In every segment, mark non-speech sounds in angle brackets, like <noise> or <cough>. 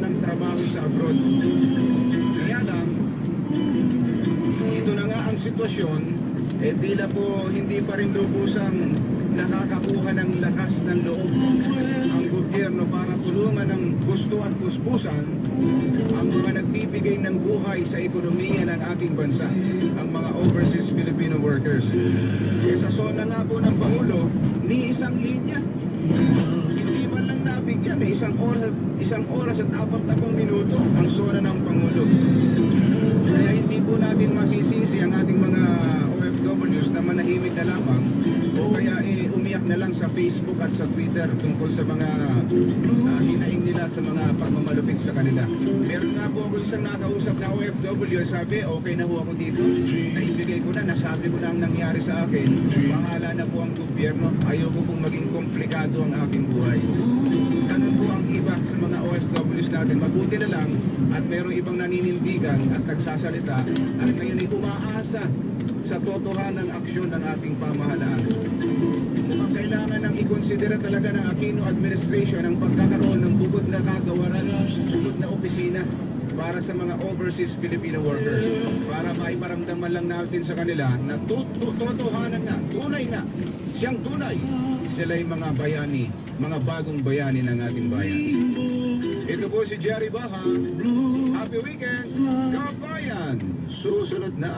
ng trabaho sa abroad. Kaya lang, ito na nga ang sitwasyon, eh tila po hindi pa rin lubusang nakakakuha ng lakas ng loob ang gobyerno para tulungan ng gusto at puspusan ang mga nagbibigay ng buhay sa ekonomiya ng ating bansa, ang mga overseas Filipino workers. Eh, sa zona nga po ng Pangulo, ni isang linya lang nabigyan eh, isang oras, isang oras at apat na pong minuto ang zona ng Pangulo. Kaya hindi po natin masisisi ang ating mga OFWs na manahimik na lamang o kaya eh, umiyak na lang sa Facebook at sa Twitter tungkol sa mga ah, hinaing nila sa mga pagmamalupit sa kanila. Meron nga po ako isang nakausap na OFW, sabi okay na ho ako dito. Naibigay ko na, nasabi ko na ang nangyari sa akin. Bahala na po ang gobyerno. Ayoko pong maging komplikado ang aking buhay. Ganun po ang iba sa mga OFWs natin. Mabuti na lang at mayroong ibang naninindigan at nagsasalita at ngayon ay umaasa sa totohanan ng aksyon ng ating pamahalaan. Kailangan nang ikonsidera talaga ng Aquino administration ang pagkakaroon ng bukod na kagawaran, bukod na opisina para sa mga overseas Filipino workers para maiparamdaman lang natin sa kanila na to- to- totohanan na, tunay na, siyang tunay sila'y mga bayani, mga bagong bayani ng ating bayan. Ito po si Jerry Baha. Happy weekend, kabayan! Susunod na.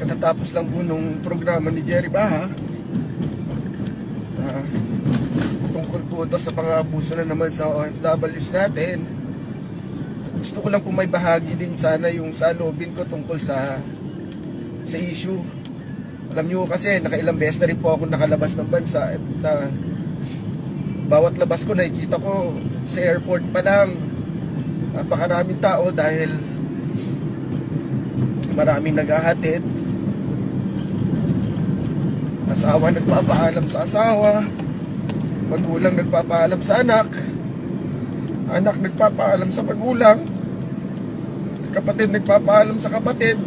Katatapos lang po nung programa ni Jerry Baha. Ah, tungkol po ito sa mga abuso na naman sa OFWs natin. Gusto ko lang po may bahagi din sana yung sa lobin ko tungkol sa sa issue. Alam niyo kasi nakailang beses na rin po ako nakalabas ng bansa at ah, bawat labas ko nakikita ko sa airport pa lang napakaraming tao dahil maraming naghahatid asawa nagpapaalam sa asawa. Magulang nagpapaalam sa anak. Anak nagpapaalam sa magulang. Kapatid nagpapaalam sa kapatid.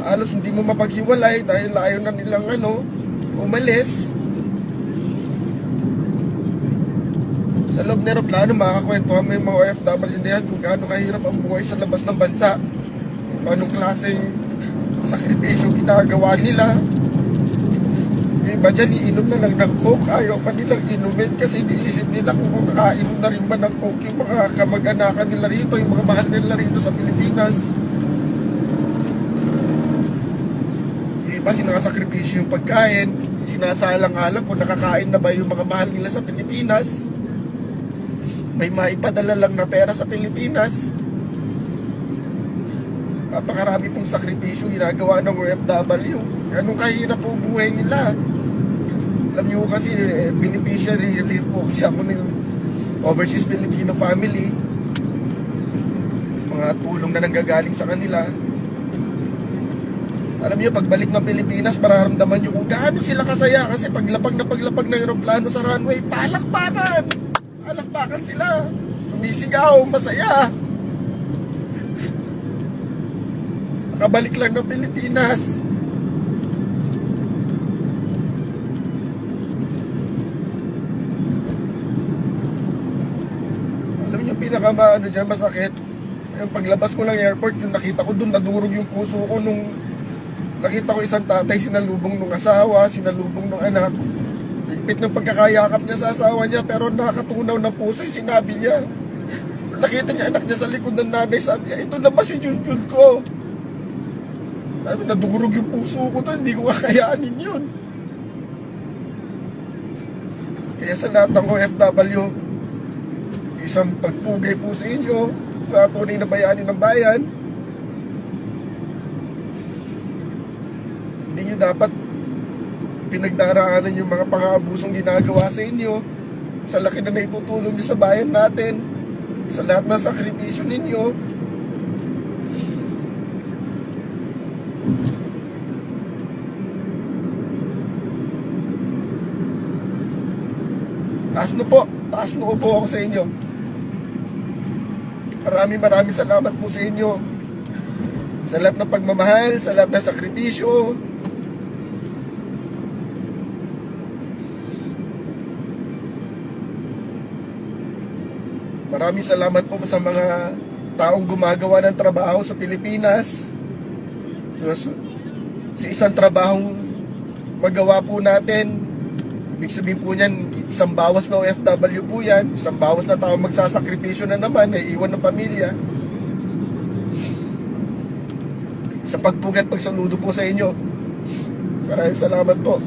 Halos hindi mo mapaghiwalay dahil ayaw na nilang ano umalis. Sa loob ng aeroplano makakakwentuhan mo yung mga OFW na yan kung gaano kahirap ang buhay sa labas ng bansa. Kung anong klaseng sakripisyo ginagawa nila yung iba dyan iinom na lang ng coke? Ayaw pa nilang inumin kasi iniisip nila kung nakainom na rin ba ng coke yung mga kamag-anakan nila rito yung mga mahal nila rito sa Pilipinas. Iba sinasakripisyo yung pagkain? Sinasalang-alang kung nakakain na ba yung mga mahal nila sa Pilipinas? May maipadala lang na pera sa Pilipinas. Napakarami pong sakripisyo ginagawa ng OFW. Ganun kahirap po buhay nila. Alam niyo kasi, eh, beneficiary rin po kasi ako ng overseas Filipino family. Mga tulong na nanggagaling sa kanila. Alam niyo, pagbalik ng Pilipinas, mararamdaman niyo kung gaano sila kasaya kasi paglapag na paglapag ng aeroplano sa runway, palakpakan! Palakpakan sila! Sumisigaw, masaya! Nakabalik lang ng Pilipinas. Alam niyo, pinaka ano dyan, masakit. Yung paglabas ko ng airport, yung nakita ko dun, nadurog yung puso ko nung nakita ko isang tatay sinalubong ng asawa, sinalubong ng anak. Higpit ng pagkakayakap niya sa asawa niya, pero nakatunaw ng puso yung sinabi niya. <laughs> Nakita niya anak niya sa likod ng nanay, sabi niya, ito na ba si Junjun ko? Sabi, nadurog yung puso ko to, hindi ko kakayanin yun. Kaya sa lahat ng OFW, Isang pagpugay po sa inyo, mga tunay na bayani ng bayan. Hindi nyo dapat pinagdaraanan yung mga pang-aabusong ginagawa sa inyo. Sa laki na naitutulong niyo sa bayan natin sa lahat ng sakripisyo ninyo. Taas na po taas na po ako sa inyo. Maraming maraming salamat po sa inyo. Sa lahat ng pagmamahal, sa lahat ng sakripisyo. Maraming salamat po sa mga taong gumagawa ng trabaho sa Pilipinas. Sa isang trabahong magawa po natin, ibig sabihin po niyan, isang bawas na OFW po yan, isang bawas na tao magsasakripisyo na naman, eh, iwan ng pamilya. Sa pagpugat, pagsaludo po sa inyo. Maraming salamat po.